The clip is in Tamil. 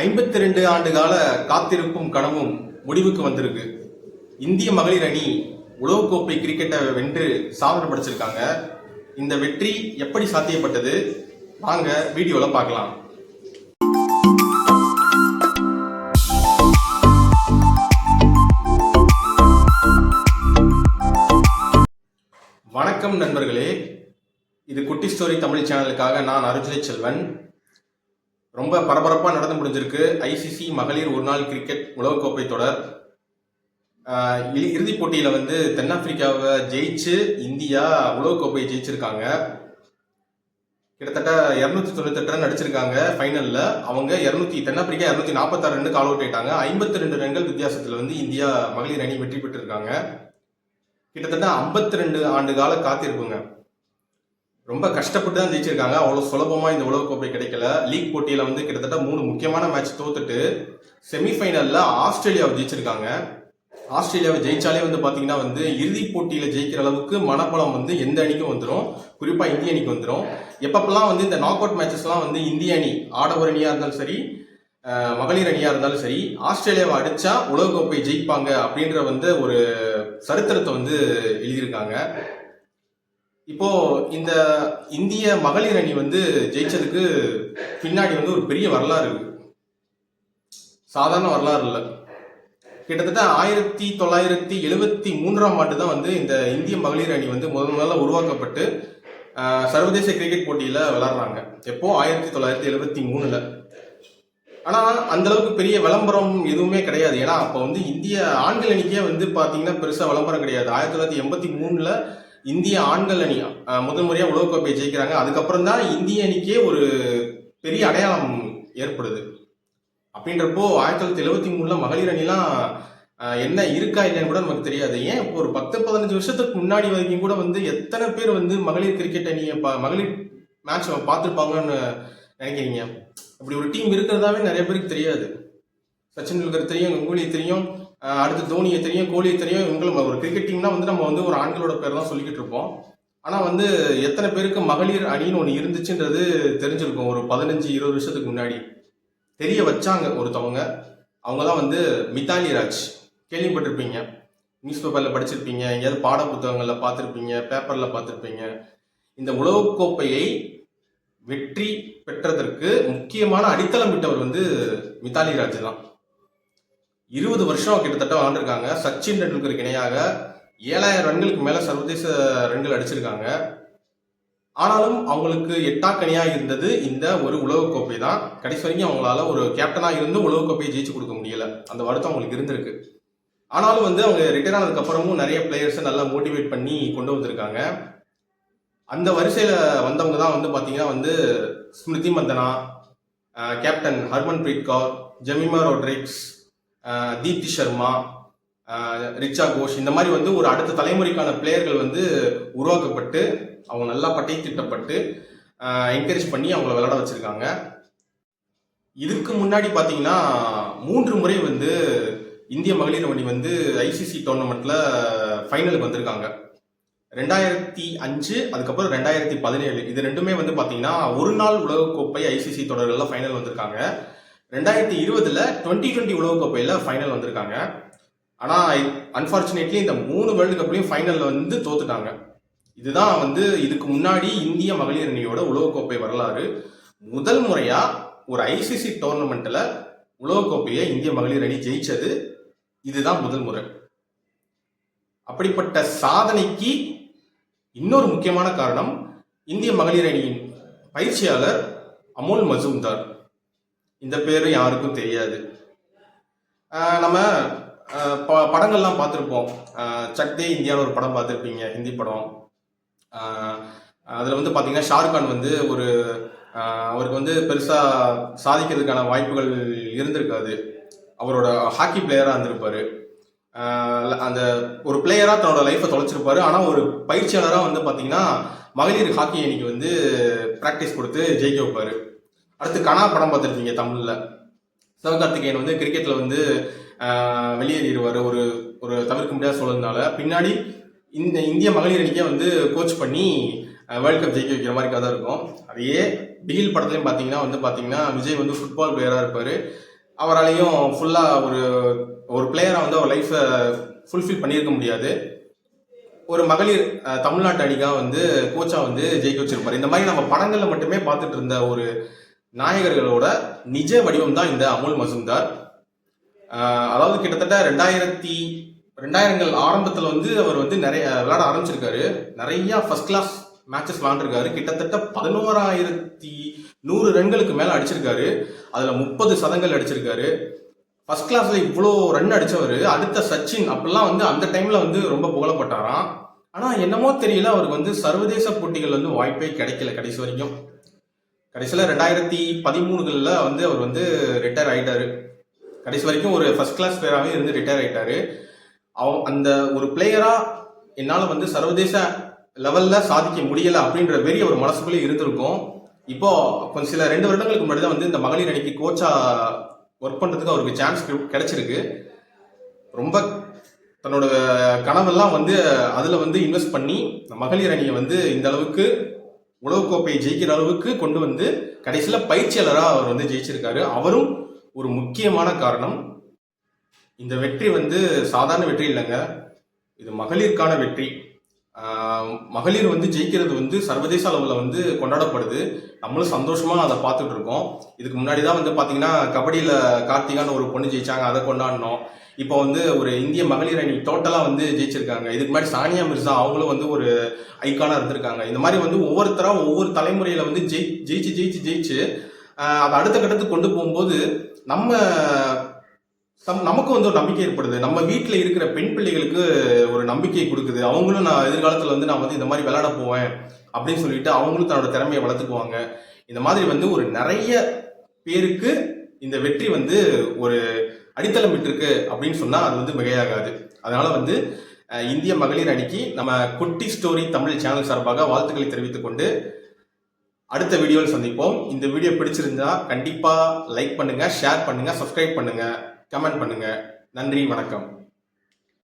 ஐம்பத்தி ரெண்டு ஆண்டு கால காத்திருப்பும் கனவும் முடிவுக்கு வந்திருக்கு. இந்திய மகளிர் அணி உலகக்கோப்பை கிரிக்கெட்டை வென்று சாதனை படைச்சிருக்காங்க. இந்த வெற்றி எப்படி சாத்தியப்பட்டது? வாங்க வீடியோல பார்க்கலாம். வணக்கம் நண்பர்களே. இது குட்டி ஸ்டோரி தமிழ் சேனலுக்காக நான் அருஜுனை செல்வன். ரொம்ப பரபரப்பாக நடந்து முடிஞ்சிருக்கு. ஐசிசி மகளிர் ஒரு நாள் கிரிக்கெட் உலகக்கோப்பை தொடர். இறுதிப் போட்டியில் வந்து தென்னாப்பிரிக்காவை ஜெயிச்சு இந்தியா உலகக்கோப்பையை ஜெயிச்சிருக்காங்க. கிட்டத்தட்ட இரநூத்தி தொண்ணூத்தெட்டு ரன் அடிச்சிருக்காங்க ஃபைனலில். அவங்க இரநூத்தி தென்னாப்பிரிக்கா இரநூத்தி நாற்பத்தாறு ரன்னுக்கு ஆல் அவுட் ஆயிட்டாங்க. ஐம்பத்தி ரெண்டு ரன்கள் வித்தியாசத்தில் வந்து இந்தியா மகளிர் அணி வெற்றி பெற்றிருக்காங்க. கிட்டத்தட்ட 52 ரெண்டு ஆண்டு கால காத்திருப்புங்க. ரொம்ப கஷ்டப்பட்டு தான் ஜெயிச்சிருக்காங்க. அவ்வளோ சுலபமாக இந்த உலகக்கோப்பை கிடைக்கல. லீக் போட்டியில் வந்து கிட்டத்தட்ட மூணு முக்கியமான மேட்ச் தோத்துட்டு செமிஃபைனலில் ஆஸ்திரேலியாவை ஜெயிச்சிருக்காங்க. ஆஸ்திரேலியாவை ஜெயிச்சாலே வந்து பார்த்தீங்கன்னா வந்து இறுதிப் போட்டியில் ஜெயிக்கிற அளவுக்கு மனப்பலம் வந்து எந்த அணிக்கும் வந்துடும் குறிப்பாக இந்திய அணிக்கு வந்துடும் எப்பப்பெல்லாம் வந்து இந்த நாக் அவுட் மேட்சஸ்லாம் வந்து இந்திய அணி ஆடவர் அணியாக இருந்தாலும் சரி மகளிர் அணியாக இருந்தாலும் சரி ஆஸ்திரேலியாவை அடித்தா உலகக்கோப்பை ஜெயிப்பாங்க அப்படின்ற வந்து ஒரு சரித்திரத்தை வந்து எழுதியிருக்காங்க. இப்போ இந்த இந்திய மகளிர் அணி வந்து ஜெயிச்சதுக்கு பின்னாடி வந்து ஒரு பெரிய வரலாறு இருக்கு. சாதாரண வரலாறு இல்லை. கிட்டத்தட்ட ஆயிரத்தி தொள்ளாயிரத்தி எழுபத்தி மூன்றாம் ஆண்டு தான் வந்து இந்த இந்திய மகளிர் அணி வந்து முதல் முதல்ல உருவாக்கப்பட்டு சர்வதேச கிரிக்கெட் போட்டியில் விளாடுறாங்க எப்போ? ஆயிரத்தி தொள்ளாயிரத்தி எழுபத்தி மூணில். ஆனால் அந்தளவுக்கு பெரிய விளம்பரம் எதுவுமே கிடையாது. ஏன்னா அப்போ வந்து இந்திய ஆண்கள் அணிக்கே வந்து பார்த்தீங்கன்னா பெருசாக விளம்பரம் கிடையாது. ஆயிரத்தி தொள்ளாயிரத்தி எண்பத்தி மூணில் இந்திய ஆண்கள் அணி முதல் முறையாக உலகக்கோப்பையை ஜெயிக்கிறாங்க. அதுக்கப்புறம் தான் இந்திய அணிக்கே ஒரு பெரிய அடையாளம் ஏற்படுது. அப்படின்றப்போ ஆயிரத்தி தொள்ளாயிரத்தி எழுபத்தி மூணுல மகளிர் அணிலாம் என்ன இருக்கா இல்லைன்னு கூட நமக்கு தெரியாது. ஏன்? இப்போ ஒரு பத்து பதினஞ்சு வருஷத்துக்கு முன்னாடி வரைக்கும் கூட வந்து எத்தனை பேர் வந்து மகளிர் கிரிக்கெட் அணியை பா- மகளிர் மேட்ச் பார்த்துருப்பாங்கன்னு நினைக்கிறீங்க? அப்படி ஒரு டீம் இருக்கிறதாவே நிறைய பேருக்கு தெரியாது. சச்சின் டெண்டுல்கர் தெரியும் கங்குலி தெரியும். அடுத்து தோனியை தெரியும் கோலியை தெரியும். இவங்களும் ஒரு கிரிக்கெட் டீம்னா வந்து நம்ம வந்து ஒரு ஆண்களோட பேர் தான் சொல்லிக்கிட்டு இருப்போம். ஆனால் வந்து எத்தனை பேருக்கு மகளிர் அணின்னு ஒன்று இருந்துச்சுன்றது தெரிஞ்சிருக்கும். ஒரு பதினஞ்சு இருபது வருஷத்துக்கு முன்னாடி. தெரிய வச்சாங்க ஒருத்தவங்க. அவங்க தான் வந்து மித்தாலி ராஜ். கேள்விப்பட்டிருப்பீங்க. நியூஸ் பேப்பரில் படிச்சிருப்பீங்க. எங்கேயாவது பாட புத்தகங்களில் பார்த்துருப்பீங்க. பேப்பரில் பார்த்துருப்பீங்க. இந்த உலகக்கோப்பையை வெற்றி பெற்றதற்கு முக்கியமான அடித்தளம் விட்டவர் வந்து மித்தாலி ராஜ் தான் இருபது வருஷம் கிட்டத்தட்ட வாழ்ந்துருக்காங்க சச்சின் டெண்டுல்கருக்கு இணையாக ஏழாயிரம் ரன்களுக்கு மேலே சர்வதேச ரன்கள் அடிச்சிருக்காங்க. ஆனாலும் அவங்களுக்கு எட்டாக்கணியாக இருந்தது இந்த ஒரு உலகக்கோப்பை தான். கடைசி வரைக்கும் அவங்களால ஒரு கேப்டனாக இருந்து உலகக்கோப்பையை ஜெயிச்சு கொடுக்க முடியல. அந்த வருத்தம் அவங்களுக்கு இருந்திருக்கு. ஆனாலும் வந்து அவங்க ரிட்டையர் ஆனதுக்கு அப்புறமும் நிறைய பிளேயர்ஸை நல்லா மோட்டிவேட் பண்ணி கொண்டு வந்திருக்காங்க. அந்த வரிசையில் வந்தவங்க தான் வந்து பார்த்தீங்கன்னா வந்து ஸ்மிருதி மந்தனா கேப்டன் ஹர்மன் பிரீத் கவுர் ஜெமிமா ரோட்ரிக்ஸ் தீப்தி சர்மா ரிச்சா கோஷ் இந்த மாதிரி வந்து ஒரு அடுத்த தலைமுறைக்கான பிளேயர்கள் வந்து உருவாக்கப்பட்டு அவங்க நல்லா பட்டை திட்டப்பட்டு என்கரேஜ் பண்ணி அவங்கள விளையாட வச்சுருக்காங்க. இதுக்கு முன்னாடி பார்த்தீங்கன்னா மூன்று முறை வந்து இந்திய மகளிர் அணி வந்து ஐசிசி டோர்னமெண்ட்டில் ஃபைனலுக்கு வந்திருக்காங்க. ரெண்டாயிரத்தி அஞ்சு அதுக்கப்புறம் ரெண்டாயிரத்தி பதினேழு இது ரெண்டுமே வந்து பார்த்தீங்கன்னா ஒரு நாள் உலகக்கோப்பை ஐசிசி தொடர்களில் ஃபைனல் வந்திருக்காங்க. ரெண்டாயிரத்தி இருபதுல டுவெண்ட்டி டுவெண்ட்டி உலகக்கோப்பையில் ஃபைனல் வந்திருக்காங்க. ஆனால் அன்ஃபார்ச்சுனேட்லி இந்த மூணு வேர்ல்டு கப்லையும் ஃபைனலில் வந்து தோத்துட்டாங்க. இதுதான் வந்து இதுக்கு முன்னாடி இந்திய மகளிர் அணியோட உலகக்கோப்பை வரலாறு. முதல் முறையாக ஒரு ஐசிசி டோர்னமெண்ட்டில் உலகக்கோப்பையை இந்திய மகளிர் அணி ஜெயிச்சது. இதுதான் முதல் முறை. அப்படிப்பட்ட சாதனைக்கு இன்னொரு முக்கியமான காரணம் இந்திய மகளிர் அணியின் பயிற்சியாளர் அமோல் மசூம்தார் இந்த பேரும் யாருக்கும் தெரியாது. நம்ம ப- படங்கள்லாம் பார்த்துருப்போம். சக்தே இந்தியாவில் ஒரு படம் பார்த்துருப்பீங்க ஹிந்தி படம். அதில் வந்து பார்த்தீங்கன்னா ஷாருக்கான் வந்து ஒரு அவருக்கு வந்து பெருசாக சாதிக்கிறதுக்கான வாய்ப்புகள் இருந்திருக்காது. அவரோட ஹாக்கி பிளேயராக இருந்திருப்பாரு. அந்த ஒரு பிளேயராக தன்னோட லைஃப்பை தொலைச்சிருப்பாரு. ஆனால் ஒரு பயிற்சியாளராக வந்து பார்த்தீங்கன்னா மகளிர் ஹாக்கி அணிக்கு வந்து ப்ராக்டிஸ் கொடுத்து ஜெயிக்க வைப்பாரு. அடுத்து கனா படம் பார்த்துருப்பீங்க தமிழ்ல. சிவகார்த்திகேயன் வந்து கிரிக்கெட்ல வந்து வெளியேறிடுவார். ஒரு ஒரு தவிர்க்க முடியாத சூழல்னால. பின்னாடி இந்த இந்திய மகளிர் அணிக்கே வந்து கோச் பண்ணி வேர்ல்ட் கப் ஜெயிக்க வைக்கிற மாதிரி கதை இருக்கும். அதையே பிகில் படத்துலையும் பார்த்தீங்கன்னா வந்து பார்த்தீங்கன்னா விஜய் வந்து ஃபுட்பால் பிளேயராக இருப்பார். அவராலையும் ஃபுல்லாக ஒரு ஒரு பிளேயராக வந்து அவர் லைஃப்பை ஃபுல்ஃபில் பண்ணியிருக்க முடியாது. ஒரு மகளிர் தமிழ்நாட்டு அணிக்காக வந்து கோச்சாக வந்து ஜெயிக்க வச்சிருப்பார். இந்த மாதிரி நம்ம படங்களில் மட்டுமே பார்த்துட்டு இருந்த ஒரு நாயகர்களோட நிஜ வடிவம் தான் இந்த அமுல் மசூம்தார். அதாவது கிட்டத்தட்ட ரெண்டாயிரத்தி ரெண்டாயிரங்கள் ஆரம்பத்தில் வந்து அவர் வந்து நிறைய விளையாட ஆரம்பிச்சிருக்காரு. நிறைய ஃபர்ஸ்ட் கிளாஸ் மேட்சஸ் விளாண்டுருக்காரு கிட்டத்தட்ட பதினோராயிரத்தி நூறு ரன்களுக்கு மேலே அடிச்சிருக்காரு. அதில் முப்பது சதங்கள் அடிச்சிருக்காரு. ஃபர்ஸ்ட் கிளாஸில் இவ்வளோ ரன் அடித்தவர் அடுத்த சச்சின் அப்படிலாம் வந்து அந்த டைமில் வந்து ரொம்ப புகழப்பட்டாராம். ஆனால் என்னமோ தெரியல அவருக்கு வந்து சர்வதேச போட்டிகள் வந்து வாய்ப்பே கிடைக்கல கடைசி வரைக்கும். கடைசியில் ரெண்டாயிரத்தி பதிமூணுகளில் வந்து அவர் வந்து ரிட்டையர் ஆகிட்டாரு கடைசி வரைக்கும் ஒரு ஃபர்ஸ்ட் கிளாஸ் பிளேயராகவே இருந்து ரிட்டையர் ஆகிட்டாரு அவ அந்த ஒரு பிளேயராக என்னால் வந்து சர்வதேச லெவலில் சாதிக்க முடியலை அப்படின்ற வெறி ஒரு மனசுக்குள்ளே இருந்திருக்கும். இப்போ கொஞ்சம் சில ரெண்டு வருடங்களுக்கு முன்னாடி தான் வந்து இந்த மகளிர் அணிக்கு கோச்சா ஒர்க் பண்ணுறதுக்கு அவருக்கு சான்ஸ் கிடைச்சிருக்கு. ரொம்ப தன்னோட கனவெல்லாம் வந்து அதில் வந்து இன்வெஸ்ட் பண்ணி மகளிர் அணியை வந்து இந்த அளவுக்கு உலகக்கோப்பையை ஜெயிக்கிற அளவுக்கு கொண்டு வந்து கடைசியில் பயிற்சியாளராக அவர் வந்து ஜெயிச்சிருக்காரு. அவரும் ஒரு முக்கியமான காரணம். இந்த வெற்றி வந்து சாதாரண வெற்றி இல்லைங்க. இது மகளிருக்கான வெற்றி. மகளிர் வந்து ஜெயிக்கிறது வந்து சர்வதேச அளவில் வந்து கொண்டாடப்படுது. நம்மளும் சந்தோஷமாக அதை பார்த்துட்டு இருக்கோம். இதுக்கு முன்னாடி தான் வந்து பார்த்தீங்கன்னா கபடியில் கார்த்திகான்னு ஒரு பொண்ணு ஜெயிச்சாங்க. அதை கொண்டாடினோம். இப்போ வந்து ஒரு இந்திய மகளிர் அணி டோட்டலாக வந்து ஜெயிச்சிருக்காங்க. இதுக்கு முன்னாடி சானியா மிர்சா அவங்களும் வந்து ஒரு ஐக்கானாக இருந்திருக்காங்க. இந்த மாதிரி வந்து ஒவ்வொருத்தராக ஒவ்வொரு தலைமுறையில் வந்து ஜெயி ஜெயிச்சு ஜெயிச்சு ஜெயிச்சு அதை அடுத்த கட்டத்துக்கு கொண்டு போகும்போது நம்ம சம் நமக்கு வந்து ஒரு நம்பிக்கை ஏற்படுது. நம்ம வீட்டில் இருக்கிற பெண் பிள்ளைகளுக்கு ஒரு நம்பிக்கை கொடுக்குது. அவங்களும் நான் எதிர்காலத்தில் வந்து நான் வந்து இந்த மாதிரி விளையாட போவேன் அப்படின்னு சொல்லிட்டு அவங்களும் தன்னோட திறமையை வளர்த்துக்குவாங்க. இந்த மாதிரி வந்து ஒரு நிறைய பேருக்கு இந்த வெற்றி வந்து ஒரு அடித்தளம் விட்டுருக்கு அப்படின்னு சொன்னால் அது வந்து மிகையாகாது. அதனால் வந்து இந்திய மகளிர் அணிக்கு நம்ம குட்டி ஸ்டோரி தமிழ் சேனல் சார்பாக வாழ்த்துக்களை தெரிவித்துக் கொண்டு அடுத்த வீடியோவில் சந்திப்போம். இந்த வீடியோ பிடிச்சிருந்தா கண்டிப்பாக லைக் பண்ணுங்கள் ஷேர் பண்ணுங்கள் சப்ஸ்கிரைப் பண்ணுங்கள் கமெண்ட் பண்ணுங்கள் நன்றி வணக்கம்.